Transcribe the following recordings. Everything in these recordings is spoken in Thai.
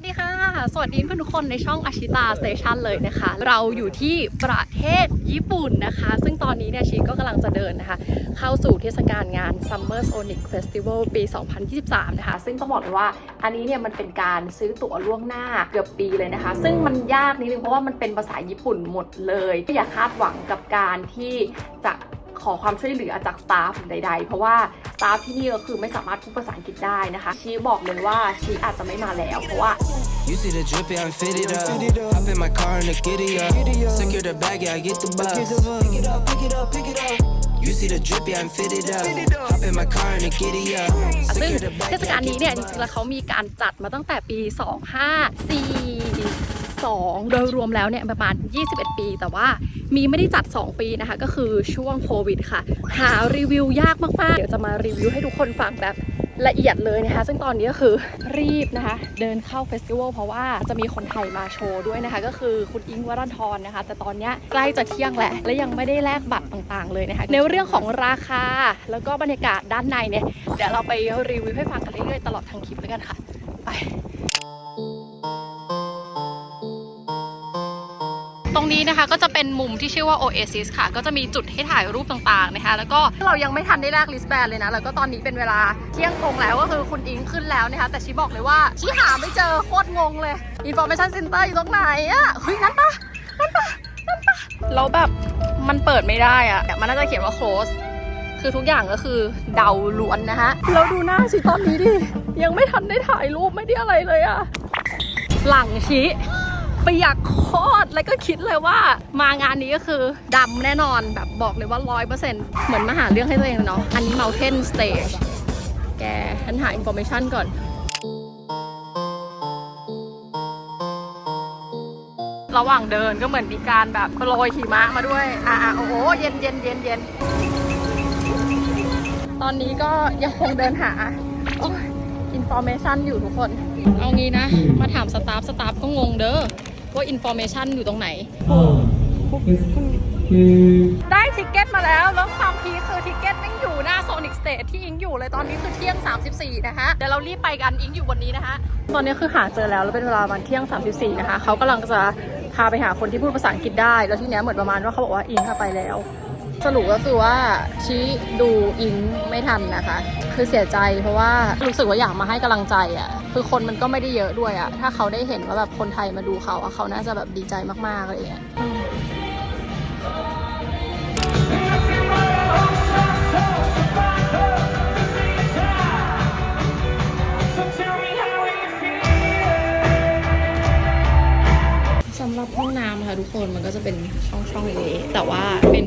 วัสดีค่ะ สวัสดีเพื่อนทุกคนในช่องอาชิตาสเตชันเลยนะคะ เราอยู่ที่ประเทศญี่ปุ่นนะคะ ซึ่งตอนนี้เนี่ยชีก็กำลังจะเดินนะคะ เข้าสู่เทศกาลงาน Summer Sonic Festival ปี 2023 นะคะ ซึ่งต้องบอกเลยว่าอันนี้เนี่ยมันเป็นการซื้อตั๋วล่วงหน้าเกือบปีเลยนะคะ ซึ่งมันยากนิดนึงเพราะว่ามันเป็นภาษาญี่ปุ่นหมดเลย อย่าคาดหวังกับการที่จะ ขอความช่วยเหลือจากสตาฟใด ๆ เพราะว่าสตาฟที่นี่ก็คือไม่สามารถพูดภาษาอังกฤษได้นะคะ ชีบอกเลยว่าชีอาจจะไม่มาแล้วเพราะว่า You see the drip, yeah, I'm fitted up. Hop in my car and the giddy up. Secure the bag, yeah, I get the bus. Pick it up, pick it up, pick it up. You see the drip, yeah, I'm fitted up. Hop in my car and the giddy up. ซึ่ง Secure the bag, เทศกาล yeah, I นี้ get เนี่ย the จ bus. ริงๆแล้วเขามีการจัดมาตั้งแต่ปี 2542 โดยรวมแล้วเนี่ยประมาณ 21 ปีแต่ว่า มีไม่ได้จัด 2 ปีนะคะ ก็คือช่วงโควิดค่ะ หารีวิวยากมากๆ เดี๋ยวจะมารีวิวให้ทุกคนฟังแบบละเอียดเลยนะคะ ซึ่งตอนนี้ก็คือรีบนะคะ เดินเข้าเฟสติวัลเพราะว่าจะมีคนไทยมาโชว์ด้วยนะคะ ก็คือคุณอิงวรันทรนะคะ แต่ตอนเนี้ยใกล้จะเที่ยงแหละและยังไม่ได้แลกบัตรต่างๆ เลยนะคะ ในเรื่องของราคาแล้วก็บรรยากาศด้านในเนี่ย เดี๋ยวเราไปรีวิวให้ฟังกันเรื่อยๆตลอดทางคลิปแล้วกันค่ะ ไป ตรงนี้นะคะก็จะเป็นมุมที่ชื่อว่า Oasis ค่ะ ก็จะมีจุดให้ถ่ายรูปต่างๆนะคะ แล้วก็เรายังไม่ทันได้แลกลิสแบนเลยนะ แล้วก็ตอนนี้เป็นเวลาเที่ยงตรงแล้วก็คือคุณอิงขึ้นแล้วนะคะ แต่ชีบอกเลยว่าชีหาไม่เจอโคตรงงเลย Information Center อยู่ตรงไหนอะเฮ้ยนั่นปะนั่นปะนั่นปะแล้วแบบมันเปิดไม่ได้อะมันน่าจะเขียนว่า close คือทุกอย่างก็คือเดาล้วนนะคะเราดูหน้าชีตอนนี้ดิยังไม่ทันได้ถ่ายรูปไม่ได้อะไรเลยอะหลังชี้ เปียกโคตรแล้วก็คิดเลยว่ามางานนี้ก็คือดำแน่นอนแบบบอกเลยว่าร้อยเปอร์เซ็นต์เหมือนมาหาเรื่องให้ตัวเองเนาะอันนี้ Mountain Stage แกฉันหาอินโฟ a t ชันก่อนระหว่างเดินก็เหมือนมีการแบบโรยหิมะมาด้วย อ่าโอ้โห เย็นเย็นเย็นเย็น ตอนนี้ก็ยังคงเดินหาอินโฟเมชันอยู่ทุกคน เอางี้นะ มาถามสตาฟ สตาฟก็งงเด้อ ว่าอินโฟเมชันอยู่ตรงไหน ได้ทิกเก็ตมาแล้ว แล้วความพีคคือทิกเก็ตแม่งอยู่หน้าโซนิกสเตทที่อิงอยู่เลยตอนนี้คือเที่ยง 34 นะคะ เดี๋ยวเรารีบไปกันอิงอยู่บนนี้นะคะ ตอนนี้คือหาเจอแล้วแล้วเป็นเวลาประมันเที่ยง 34 นะคะ เขากำลังจะพาไปหาคนที่พูดภาษาอังกฤษได้ แล้วทีเนี้ยเหมือนประมาณว่าเขาบอกว่าอิงค่ะไปแล้ว สรุปก็คือว่าชี้ดูอิงไม่ทันนะคะ คือเสียใจเพราะว่ารู้สึกว่าอยากมาให้กำลังใจอะ่ะคือคนมันก็ไม่ได้เยอะด้วยอะ่ะถ้าเขาได้เห็นว่าแบบคนไทยมาดูเขาอะเขาน่าจะแบบดีใจมากๆอะไรอย่างเงี้ยสำหรับห้องน้ำค่ะทุกคนมันก็จะเป็นช่องช่องๆเล็กๆแต่ว่าเป็น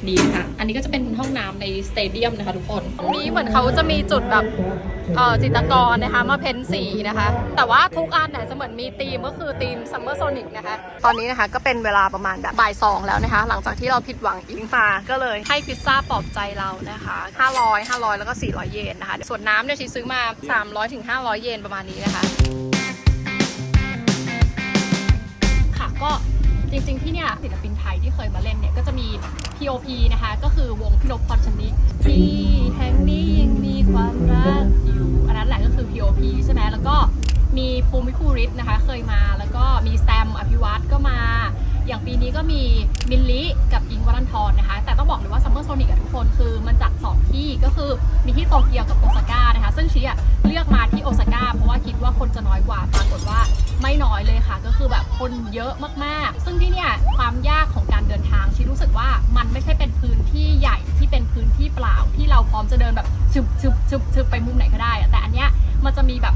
แบบดีค่ะอันนี้ก็จะเป็นห้องน้ำในสเตเดียมนะคะทุกคนตรงนี้เหมือนเขาจะมีจุดแบบเอ่อจิตรกรนะคะมาเพ้นสีนะคะ แต่ว่าทุกอันเนี่ยจะเหมือนมีธีมก็คือธีม Summer Sonic นะคะ ตอนนี้นะคะก็เป็นเวลาประมาณแบบบ่ายสองแล้วนะคะ หลังจากที่เราผิดหวังอิงมาก็เลยให้พิซซ่าปลอบใจเรานะคะ 500 500 แล้วก็ 400 เยนนะคะ ส่วนน้ำเนี่ยชีซื้อมา 300ถึง500 เยนประมาณนี้นะคะ ค่ะก็ จริงๆที่เนี่ยศิลปินไทยที่เคยมาเล่นเนี่ยก็จะมี POP นะคะ ก็คือวงพี่นพพรชนิกที่แห่งนี้ยังมีความรักอยู่อันนั้นแหละก็คือ POP ใช่ไหมแล้วก็มีภูมิภูริศนะคะเคยมา แล้วก็มีสแตมอภิวัตก็มา อย่างปีนี้ก็มีมินลิกับอิงค์วรันทรนะคะ แต่ต้องบอกเลยว่า Summer Sonic อะทุกคนคือมันจัด2ที่ก็คือมีที่โตเกียวกับโอซาก้านะคะ ซึ่งชีอะเลือกมาที่โอซาก้าเพราะว่าคิดว่าคนจะน้อยกว่าปรากฏว่า ไม่น้อยเลยค่ะ ก็คือแบบคนเยอะมากๆ ซึ่งที่เนี่ยความยากของการเดินทางชีรู้สึกว่ามันไม่ใช่เป็นพื้นที่ใหญ่ที่เป็นพื้นที่เปล่าที่เราพร้อมจะเดินแบบชึบชึบชึบชึบไปมุมไหนก็ได้อะแต่อันเนี้ยมันจะมีแบบ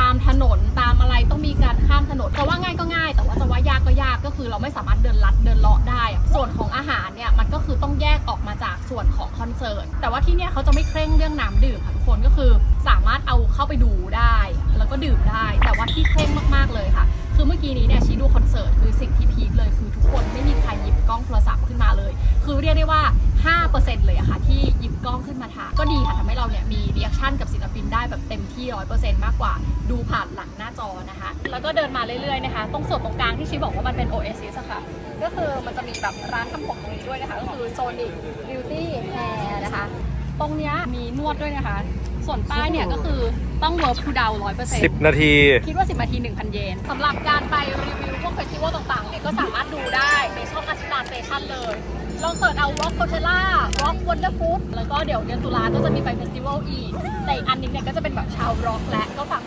ตามถนนตามอะไรต้องมีการข้ามถนนแต่ว่าง่ายก็ง่าย แต่ว่าจะว่ายากก็ยากก็คือเราไม่สามารถเดินลัดเดินเลาะได้ ส่วนของอาหารเนี่ยมันก็คือต้องแยกออกมา จากส่วนของคอนเสิร์ต แต่ว่าที่เนี่ยเขาจะไม่เคร่งเรื่องน้ำดื่มค่ะทุกคนก็คือสามารถเอาเข้าไปดูได้ แล้วก็ดื่มได้ แต่ว่าที่เคร่งมากๆเลยค่ะ คือเมื่อกี้นี้เนี่ยชี้ดูคอนเสิร์ตคือสิ่งที่พีคเลยคือทุกคนไม่มีใครหยิบกล้องโทรศัพท์ขึ้นมาเลย คือเรียกได้ว่า 5%เลยอะค่ะที่หยิบกล้องขึ้นมาถ่ายก็ดีค่ะทำให้เราเนี่ยมีรีแอคชั่นกับศิลปินได้แบบเต็มที่ 100%มากกว่าดูผ่านหลังหน้าจอนะคะ แล้วก็เดินมาเรื่อยๆนะคะ ตรงส่วนตรงกลางที่ชี้บอกว่ามันเป็น Oasis อะค่ะก็คือมันจะมีแบบร้านทำผมตรงนี้ด้วยนะคะ ก็คือ Sonic Beauty Hair นะคะ ตรงเนี้ยมีนวดด้วยนะคะ ส่วนป้ายเนี่ยก็คือต้อง work to down ร้อยเปอร์เซ็นต์10 นาที คิดว่า 10 นาที 1,000 เยนสำหรับการไปรีวิวพวกเฟสติวัลต่างๆเนี่ยก็สามารถดูได้ในช่องอาชิตาสเตชันเลย ลองเสิร์ชเอา Rock Coachella Rock Wonderfood แล้วก็เดี๋ยวเดือนตุลาก็จะมีไปเฟสติวัลอีก แต่อีกอันหนึงเนี่ยก็จะเป็นแบบชาวร็อกและก็ฝาก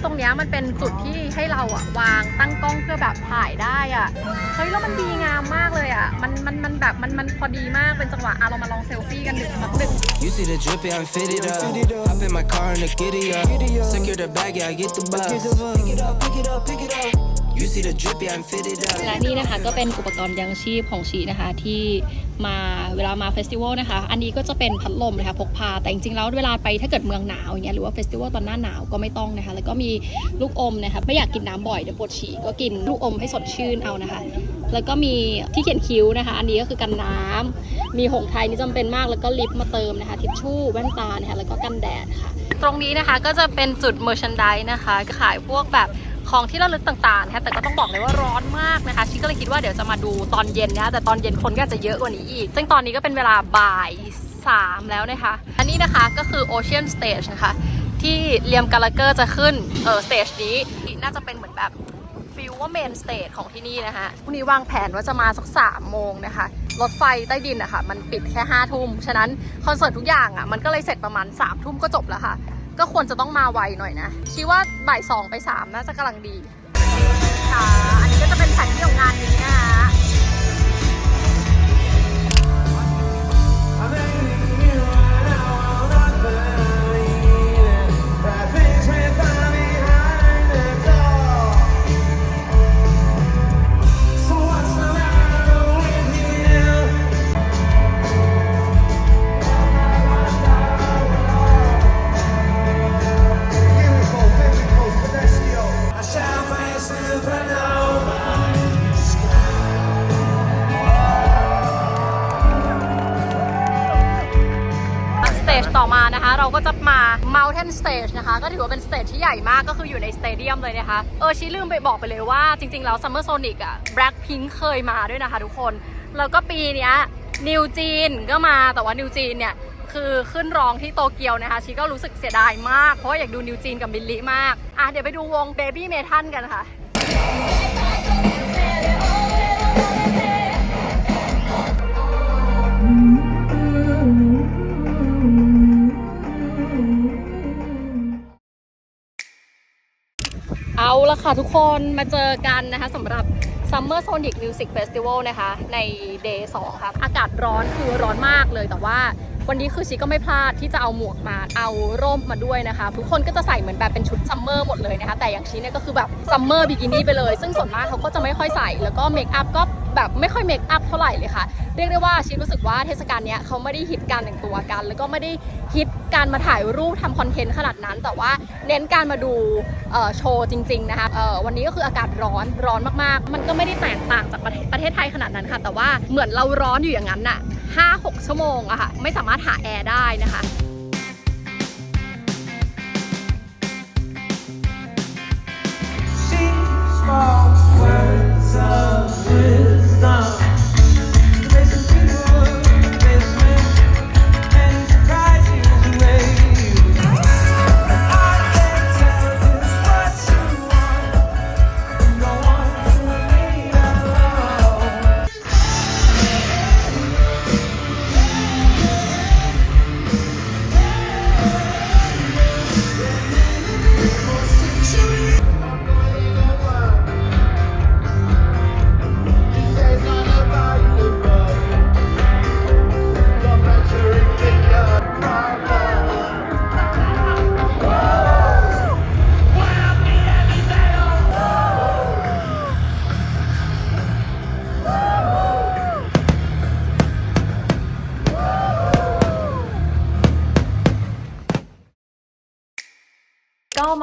ติดตามด้วยกันตรงเนี้ยมันเป็นจุดที่ให้เราอะวางตั้งกล้องเพื่อแบบถ่ายได้อะเฮ้ยแล้วมันดีงามมากเลยอะมันมันมันแบบมันมันพอดีมากเป็นจังหวะอะเรามาลองเซลฟี่กันหนึ่งสักหนึ่ง You see the drippy, I'm fitted up. Hop in my car and the giddy up. Secure the bag, yeah, I get the bus. Pick it up, pick it up, pick it up. และนี่นะคะก็เป็นอุปกรณ์ยังชีพของชีนะคะที่มาเวลามาเฟสติวัลนะคะ อันนี้ก็จะเป็นพัดลมนะคะพกพา แต่จริงๆแล้วเวลาไปถ้าเกิดเมืองหนาวอย่างเงี้ยหรือว่าเฟสติวัลตอนหน้าหนาวก็ไม่ต้องนะคะ แล้วก็มีลูกอมนะคะไม่อยากกินน้ำบ่อยเดี๋ยวปวดฉี่ก็กินลูกอมให้สดชื่นเอานะคะ แล้วก็มีที่เขียนคิ้วนะคะ อันนี้ก็คือกันน้ำมีหงไทยนี่จำเป็นมากแล้วก็ลิปมาเติมนะคะทิชชู่แว่นตานะคะแล้วก็กันแดดค่ะ ตรงนี้นะคะก็จะเป็นจุดเมอร์ชันด e นะคะขายพวกแบบ ของที่ระลึกต่างๆนะคะแต่ก็ต้องบอกเลยว่าร้อนมากนะคะชิคก็เลยคิดว่าเดี๋ยวจะมาดูตอนเย็นนะคะแต่ตอนเย็นคนก็จะเยอะกว่านี้อีก ซึ่งตอนนี้ก็เป็นเวลาบ่ายสามแล้วนะคะ อันนี้นะคะก็คือ Ocean Stage นะคะ ที่เลียมกาลาเกอร์จะขึ้นเออสเตจนี้น่าจะเป็นเหมือนแบบฟิลว่าเมนสเตจของที่นี่นะคะพรุ่งนี้วางแผนว่าจะมาสักสามโมงนะคะ รถไฟใต้ดินอะคะมันปิดแค่ห้าทุ่ม ฉะนั้นคอนเสิร์ตทุกอย่างอะมันก็เลยเสร็จประมาณ3ามทุ่มก็จบแล้วค่ะ ก็ควรจะต้องมาไวหน่อยนะคิดว่าบ่ายสองไปสามน่าจะกำลังดีค่ะอันนี้ก็จะเป็นแผนที่ของงานนี้นะคะ จต่อมานะคะ เราก็จะมา Mountain Stage นะคะ ก็ถือว่าเป็นสเตจที่ใหญ่มากก็คืออยู่ในสเตเดียมเลยนะคะ เออชีลืมไปบอกไปเลยว่าจริง ๆ แล้ว Summer Sonic อะ Blackpink เคยมาด้วยนะคะทุกคน แล้วก็ปีนี้นิวจีนก็มาแต่ว่านิวจีนเนี่ย คือขึ้นร้องที่โตเกียวนะคะชีก็รู้สึกเสียดายมาก เพราะอยากดูนิวจีนกับบิลลี่มาก อะเดี๋ยวไปดูวง Baby m e t a n กันค่ะ ละค่ะทุกคนมาเจอกันนะคะสำหรับ Summer Sonic Music Festival นะคะ ใน Day 2ครับอากาศร้อนคือร้อนมากเลยแต่ว่าวันนี้คือชิก็ไม่พลาดที่จะเอาหมวกมาเอาร่มมาด้วยนะคะ ทุกคนก็จะใส่เหมือนแบบเป็นชุดซัมเมอร์หมดเลยนะคะ แต่อย่างชิเนี่ยก็คือแบบซัมเมอร์บิกินี่ไปเลย ซึ่งส่วนมากเขาก็จะไม่ค่อยใส่ แล้วก็เมคอัพก็แบบไม่ค่อยเมคอัพเท่าไหร่เลยค่ะ เรียกได้ว่าชิรู้สึกว่าเทศกาลเนี้ยเขาไม่ได้ฮิตการแต่งตัวกัน แล้วก็ไม่ได้ฮิตการมาถ่ายรูปทำคอนเทนต์ขนาดนั้น แต่ว่าเน้นการมาดู โชว์จริง ๆ นะคะวันนี้ก็คืออากาศร้อนร้อนมากๆ มันก็ไม่ได้แตกต่างจากประเทศเทศไทยขนาดนั้นค่ะ แต่ว่าเหมือนเราร้อนอยู่อย่างนั้นน่ะ5-6 ชั่วโมงอะค่ะ ไม่สามารถหาแอร์ได้นะคะ Wisdom,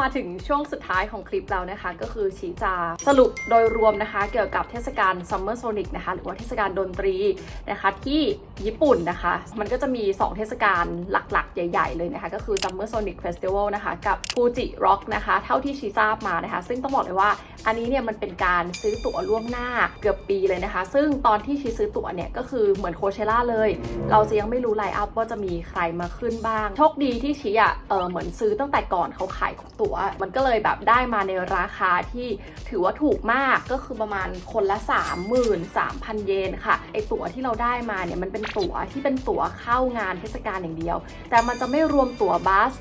มาถึงช่วงสุดท้ายของคลิปแล้วนะคะ ก็คือชีจะสรุปโดยรวมนะคะ เกี่ยวกับเทศกาล Summer Sonic นะคะหรือว่าเทศกาลดนตรีนะคะที่ญี่ปุ่นนะคะ มันก็จะมี 2 เทศกาลหลักๆ ใหญ่ ๆ เลยนะคะ ก็คือ Summer Sonic Festival นะคะ กับ Fuji Rock นะคะ เท่าที่ชีทราบมานะคะ ซึ่งต้องบอกเลยว่าอันนี้เนี่ยมันเป็นการซื้อตั๋วล่วงหน้าเกือบปีเลยนะคะ ซึ่งตอนที่ชีซื้อตั๋วเนี่ยก็คือเหมือนโคเชล่าเลย เราจะยังไม่รู้ไลน์อัพว่าจะมีใครมาขึ้นบ้าง โชคดีที่ชีอะเออเหมือนซื้อตั้งแต่ก่อนเขาขายของตั๋วมันก็เลยแบบได้มาในราคาที่ถือว่าถูกมากก็คือประมาณคนละ 33,000 เยนค่ะไอตั๋วที่เราได้มาเนี่ยมันเป็นตั๋วที่เป็นตั๋วเข้างานเทศกาลอย่างเดียว แต่มันจะไม่รวมตั๋วบัส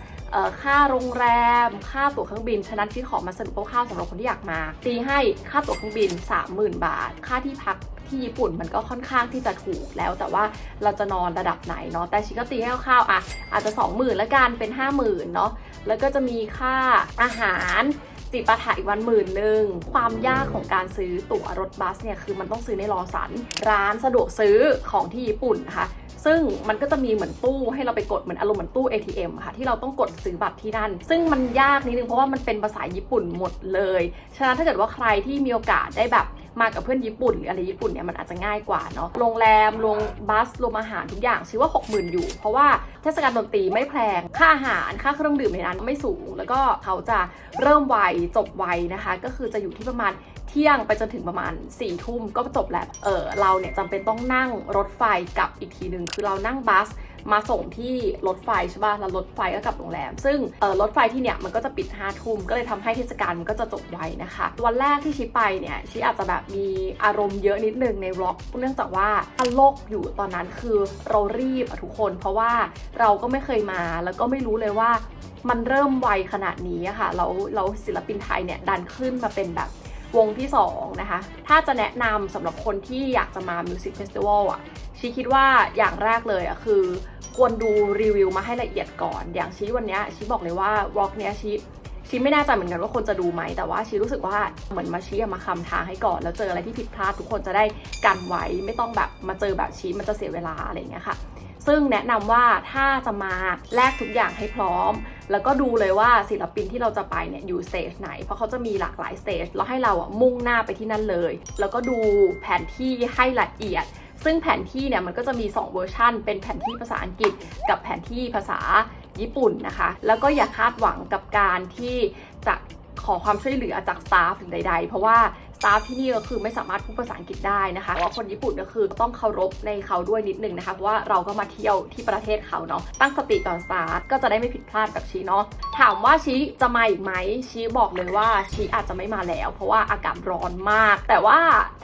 ค่าโรงแรม ค่าตั๋วเครื่องบิน ฉะนั้นที่ขอมาสรุปคร่าวๆสำหรับคนที่อยากมา ตีให้ค่าตั๋วเครื่องบิน 30,000 บาท ค่าที่พัก ที่ญี่ปุ่นมันก็ค่อนข้างที่จะถูกแล้ว แต่ว่าเราจะนอนระดับไหนเนาะแต่ชิคก็ตีให้คร่าวๆอะอาจจะ 20,000แล้วกันเป็น 50,000เนาะแล้วก็จะมีค่าอาหารจิปาถะอีกวันหมื่นหนึ่งความยากของการซื้อตั๋วรถบัสเนี่ยคือมันต้องซื้อในรอสัน ร้านสะดวกซื้อของที่ญี่ปุ่นนะคะซึ่งมันก็จะมีเหมือนตู้ให้เราไปกดเหมือนอารมณ์เหมือนตู้ ATM ค่ะ ที่เราต้องกดซื้อบัตรที่นั่น ซึ่งมันยากนิดนึงเพราะว่ามันเป็นภาษาญี่ปุ่นหมดเลย ฉะนั้นถ้าเกิดว่าใครที่มีโอกาสได้แบบ มากับเพื่อนญี่ปุ่นหรืออะไรญี่ปุ่นเนี่ยมันอาจจะง่ายกว่าเนาะโรงแรมโรงบัสรวมอาหารทุกอย่างชื่อว่า 60,000 อยู่ เพราะว่าเทศกาลดนตรีไม่แพงค่าอาหารค่าเครื่องดื่มในนั้นไม่สูง แล้วก็เขาจะเริ่มไวจบไวนะคะ ก็คือจะอยู่ที่ประมาณ เที่ยงไปจนถึงประมาณ4ี่ทุ่มก็จบแล้วเออเราเนี่ยจำเป็นต้องนั่งรถไฟกลับอีกทีหนึ่งคือเรานั่งบัสมาส่งที่รถไฟใช่ป่ะ แล้วรถไฟก็กลับโรงแรม ซึ่งเออรถไฟที่เนี่ยมันก็จะปิด5้าทุ่ม ก็เลยทำให้เทศกาลมันก็จะจบไวนะคะ วันแรกที่ชิไปเนี่ยชิอาจจะแบบมีอารมณ์เยอะนิดนึงในร็อกเนื่องจากว่าตลกอยู่ตอนนั้นคือเรารีบอะทุกคน เพราะว่าเราก็ไม่เคยมาแล้วก็ไม่รู้เลยว่ามันเริ่มไวขนาดนี้อะค่ะแล้วเราศิลปินไทยเนี่ยดันขึ้นมาเป็นแบบ วงที่2นะคะ ถ้าจะแนะนำสำหรับคนที่อยากจะมา Music Festival อะชีคิดว่าอย่างแรกเลยอะคือควรดูรีวิวมาให้ละเอียดก่อน อย่างชีวันเนี้ยชีบอกเลยว่า Rock เนี้ยชีชีไม่แน่ใจเหมือนกันว่าคนจะดูไหม แต่ว่าชีรู้สึกว่าเหมือนมาชี้มาคำทางให้ก่อน แล้วเจออะไรที่ผิดพลาดทุกคนจะได้กันไว้ ไม่ต้องแบบมาเจอแบบชี้มันจะเสียเวลาอะไรอย่างเงี้ยค่ะ ซึ่งแนะนำว่าถ้าจะมาแลกทุกอย่างให้พร้อม แล้วก็ดูเลยว่าศิลปินที่เราจะไปเนี่ยอยู่สเตจไหน เพราะเขาจะมีหลากหลายสเตจแล้วให้เราอะมุ่งหน้าไปที่นั่นเลย แล้วก็ดูแผนที่ให้ละเอียดซึ่งแผนที่เนี่ยมันก็จะมี 2 เวอร์ชันเป็นแผนที่ภาษาอังกฤษ กับแผนที่ภาษาญี่ปุ่นนะคะ แล้วก็อย่าคาดหวังกับการที่จะขอความช่วยเหลือจากสตาฟหรือใด ๆ เพราะว่า สตาฟที่นี่ก็คือไม่สามารถพูดภาษาอังกฤษได้นะคะว่าคนญี่ปุ่นก็คือต้องเคารพในเขาด้วยนิดนึงนะคะเพราะว่าเราก็มาเที่ยวที่ประเทศเขาเนาะตั้งสติก่อนสตาร์ทก็จะได้ไม่ผิดพลาดแบบชีเนาะถามว่าชีจะมาอีกไหมชีบอกเลยว่าชีอาจจะไม่มาแล้ว เพราะว่าอากาศร้อนมาก แต่ว่า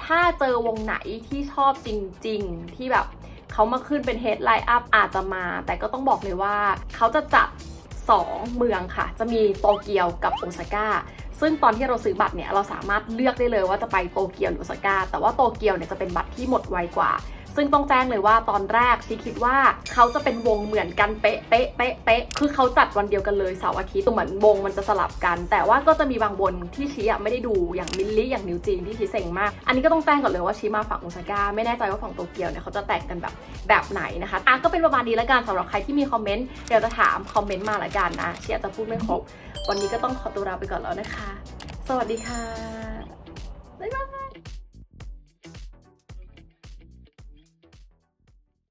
ถ้าเจอวงไหนที่ชอบจริง ๆ ที่แบบเขามาขึ้นเป็นเฮดไลน์อัพอาจจะมา แต่ก็ต้องบอกเลยว่าเขาจะจัด 2 เมืองค่ะ จะมีโตเกียวกับโอซาก้า ซึ่งตอนที่เราซื้อบัตรเนี่ยเราสามารถเลือกได้เลยว่าจะไปโตเกียวหรือโอซาก้า แต่ว่าโตเกียวเนี่ยจะเป็นบัตรที่หมดไวกว่า ซึ่งต้องแจ้งเลยว่าตอนแรกชีคิดว่าเขาจะเป็นวงเหมือนกันเป๊ะเป๊ะเป๊ะเป๊ะคือเขาจัดวันเดียวกันเลยเสาร์อาทิตย์เหมือนวงมันจะสลับกัน แต่ว่าก็จะมีบางวนที่ชีอะไม่ได้ดูอย่างมิลลี่อย่างนิวจีนที่ชีเซ็งมาก อันนี้ก็ต้องแจ้งก่อนเลยว่าชีมาฝั่งโอซาก้าไม่แน่ใจว่าฝั่งโตเกียวเนี่ยเขาจะแต่งกันแบบแบบไหนนะคะอะก็เป็นประมาณนี้แล้วกันสำหรับใครที่มีคอมเมนต์เดี๋ยวจะถามคอมเมนต์มาละกันนะชีอาจจะพูดไม่ครบวันนี้ก็ต้องขอตัวลาไปก่อนแล้วนะคะ สวัสดีค่ะบ๊ายบาย